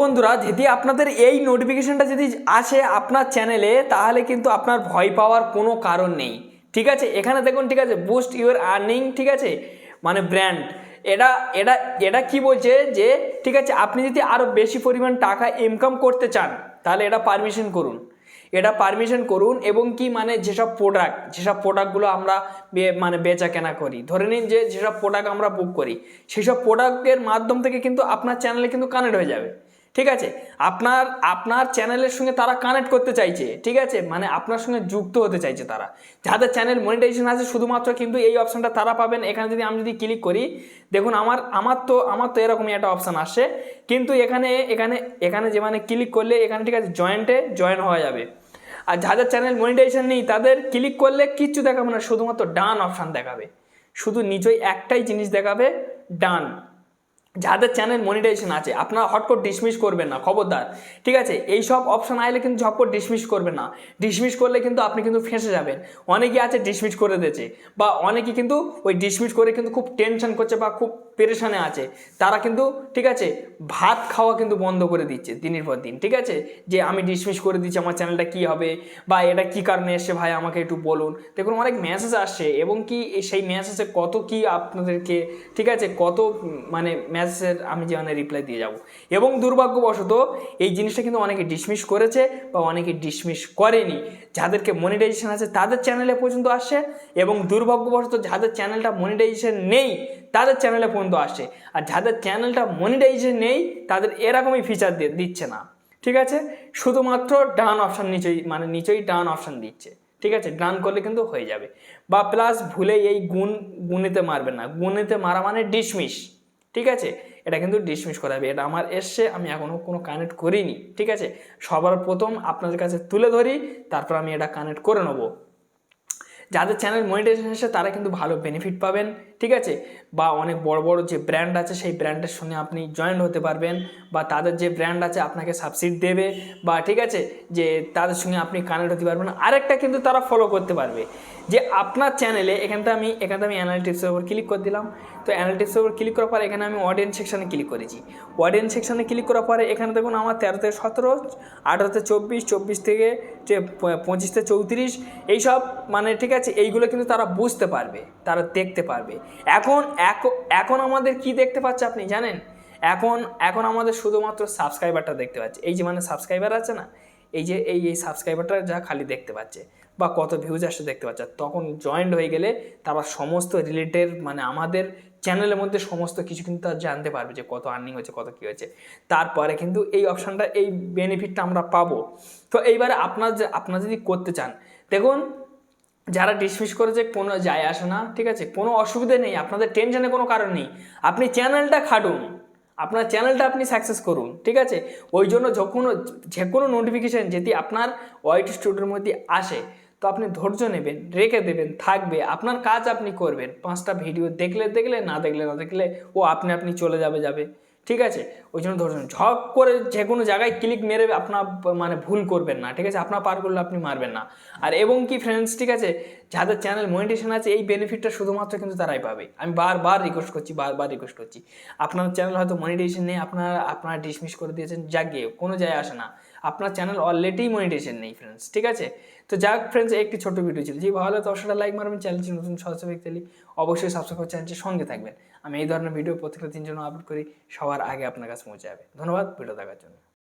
বন্ধুরা, যদি আপনাদের এই নোটিফিকেশনটা যদি আসে আপনার চ্যানেলে তাহলে কিন্তু আপনার ভয় পাওয়ার কোনো কারণ নেই। ঠিক আছে? এখানে দেখুন, ঠিক আছে? বুস্ট ইউর আর্নিং ঠিক আছে? মানে ব্র্যান্ড এটা এটা এটা কি বলছে যে, ঠিক আছে, আপনি যদি আরও বেশি পরিমাণ টাকা ইনকাম করতে চান, তাহলে এটা পারমিশন করুন। এটা পারমিশন করুন এবং কি মানে যেসব প্রোডাক্ট যেসব প্রোডাক্টগুলো আমরা মানে বেচা কেনা করি, ধরে নিন যে, যেসব প্রোডাক্ট আমরা বুক করি, সেসব প্রোডাক্টের মাধ্যম থেকে কিন্তু আপনার চ্যানেলে কিন্তু কানেক্ট হয়ে যাবে। ঠিক আছে? আপনার আপনার চ্যানেলের সঙ্গে তারা কানেক্ট করতে চাইছে, ঠিক আছে? মানে আপনার সঙ্গে যুক্ত হতে চাইছে তারা। যাদের চ্যানেল মনিটাইজেশন আছে, শুধুমাত্র কিন্তু এই অপশনটা তারা পাবেন। এখানে যদি আমি যদি ক্লিক করি, দেখুন আমার আমার তো আমার তো এরকমই একটা অপশান আসে। কিন্তু এখানে এখানে এখানে যে মানে ক্লিক করলে এখানে ঠিক আছে জয়েন্টে জয়েন হওয়া যাবে। আর যাদের চ্যানেল মনিটাইজেশন নেই, তাদের ক্লিক করলে কিচ্ছু দেখাবে না, শুধুমাত্র ডান অপশান দেখাবে। শুধু নিচই একটাই জিনিস দেখাবে ডান যাদের চ্যানেল মনিটাইজেশন আছে, আপনারা হট করে ডিসমিস করবেন না, খবরদার। ঠিক আছে? এই সব অপশন আইলে কিন্তু ঝটপট ডিসমিস করবেন না। ডিসমিস করলে কিন্তু আপনি কিন্তু ফেঁসে যাবেন। অনেকেই আছে ডিসমিস করে দিয়েছে, বা অনেকে কিন্তু ওই ডিসমিস করে কিন্তু খুব টেনশন করছে বা খুব পেরেশানে আছে। তারা কিন্তু, ঠিক আছে, ভাত খাওয়া কিন্তু বন্ধ করে দিচ্ছে দিনের পর দিন, ঠিক আছে? যে আমি ডিসমিস করে দিচ্ছি, আমার চ্যানেলটা কী হবে? বা এটা কী কারণে এসছে ভাই, আমাকে একটু বলুন। দেখুন, অনেক মেসেজ আসছে এবং কি সেই মেসেজে কত কি আপনাদেরকে, ঠিক আছে, কত মানে মেসেজের আমি যে মানে রিপ্লাই দিয়ে যাব। এবং দুর্ভাগ্যবশত এই জিনিসটা কিন্তু অনেকে ডিসমিস করেছে বা অনেকে ডিসমিস করেনি। যাদেরকে মনিটাইজেশন আছে, তাদের চ্যানেলে পর্যন্ত আসছে এবং দুর্ভাগ্যবশত যাদের চ্যানেলটা মনিটাইজেশন নেই, তাদের চ্যানেলে পর্যন্ত আসছে আর যাদের চ্যানেলটা মনিটাইজে নেই, তাদের এরকমই ফিচার দিচ্ছে না। ঠিক আছে? শুধুমাত্র ডান অপশান নিচেই মানে নিচেই ডান অপশান দিচ্ছে। ঠিক আছে? ডান করলে কিন্তু হয়ে যাবে। বা প্লাস ভুলে এই গুণ, গুণিতে মারবেন না। গুণিতে মারা মানে ডিসমিস ঠিক আছে? এটা কিন্তু ডিসমিস করা হবে এটা আমার এসছে, আমি এখনও কোনো কানেক্ট করিনি। ঠিক আছে? সবার প্রথম আপনাদের কাছে তুলে ধরি, তারপর আমি এটা কানেক্ট করে নেব। যাদের চ্যানেল মনিটাইজেশন আসে, তারা কিন্তু ভালো বেনিফিট পাবেন, ঠিক আছে? বা অনেক বড় বড় যে ব্র্যান্ড আছে, সেই ব্র্যান্ডের সঙ্গে আপনি জয়েন হতে পারবেন, বা তাদের যে ব্র্যান্ড আছে, আপনাকে সাবসিড দেবে, বা ঠিক আছে? যে তাদের সঙ্গে আপনি কানেক্ট হতে পারবেন। আরেকটা কিন্তু তারা ফলো করতে পারবে। যে আপনার চ্যানেলে এখানটা আমি এখানটা আমি অ্যানালিটিক্সের উপর ক্লিক করে দিলাম। তো অ্যানালিটিক্সের উপর ক্লিক করার পর এখানে আমি অডিয়েন্স সেকশানে ক্লিক করেছি। অডিয়েন্স সেকশানে ক্লিক করার পরে এখানে দেখুন আমার তেরো থেকে সতেরো আঠারোতে চব্বিশ চব্বিশ থেকে পঁচিশ থেকে চৌত্রিশ, এইসব মানে ঠিক আছে এইগুলো কিন্তু তারা বুঝতে পারবে, তারা দেখতে পারবে। এখন এখন আমাদের কি দেখতে পাচ্ছে আপনি জানেন? এখন এখন আমাদের শুধুমাত্র সাবস্ক্রাইবারটা দেখতে পাচ্ছে। এই যে মানে সাবস্ক্রাইবার আছে না? এই যে, এই এই সাবস্ক্রাইবারটা যা খালি দেখতে পাচ্ছে বা কত ভিউজ আসছে দেখতে পাচ্ছে। তখন জয়েন্ট হয়ে গেলে তারা সমস্ত রিলেটেড মানে আমাদের চ্যানেলের মধ্যে সমস্ত কিছু কিন্তু তারা জানতে পারবে যে কত আর্নিং হচ্ছে কত কী হচ্ছে তারপরে কিন্তু এই অপশানটা এই বেনিফিটটা আমরা পাবো। তো এইবারে আপনার যে, আপনারা যদি করতে চান, দেখুন যারা ডিসমিস করেছে, কোনো যায় আসে না, ঠিক আছে? কোনো অসুবিধা নেই, আপনাদের টেনশনে কোনো কারণ নেই। আপনি চ্যানেলটা খাটুন, আপনার চ্যানেলটা আপনি সাকসেস করুন, ঠিক আছে? ওই জন্য যখন যে কোনো নোটিফিকেশান যদি আপনার ওয়াইট স্টুডিওর মধ্যে আসে, তো আপনি ধৈর্য নেবেন, রেখে দেবেন, থাকবে। আপনার কাজ আপনি করবেন। পাঁচটা ভিডিও দেখলে দেখলে, না দেখলে না দেখলে, ও আপনি আপনি চলে যাবে যাবে। ঠিক আছে? ওই জন্য ধরুন, ঝক করে যে কোনো জায়গায় ক্লিক মেরে আপনার মানে ভুল করবেন না, ঠিক আছে? আপনার পার করলে আপনি মারবেন না। আর এবং কি ফ্রেন্ডস ঠিক আছে? যাদের চ্যানেল মনিটেশন আছে, এই বেনিফিটটা শুধুমাত্র কিন্তু তারাই পাবে। আমি বারবার রিকোয়েস্ট করছি, বারবার রিকোয়েস্ট করছি। আপনার চ্যানেল হয়তো মনিটেশন নেই, আপনার, আপনারা ডিসমিস করে দিয়েছেন, যাকে কোনো যায় আসে না। আপনার চ্যানেল অলরেডি মনিটেশন নেই ফ্রেন্ডস ঠিক আছে? তো যাক ফ্রেন্ডস একটি ছোট ভিডিও ছিল। যে ভালো অবশ্যই লাইক মারবেন চ্যানেলটি নতুন সদস্য ব্যক্তি অবশ্যই সাবস্ক্রাইব করে চ্যানেলটির সঙ্গে থাকবেন। আমি এই ধরনের ভিডিও প্রত্যেকটা দিন জন্য আপলোড করি, সবার আগে আপনার কাছে পৌঁছে যাবে। ধন্যবাদ ভিডিও দেখার জন্য।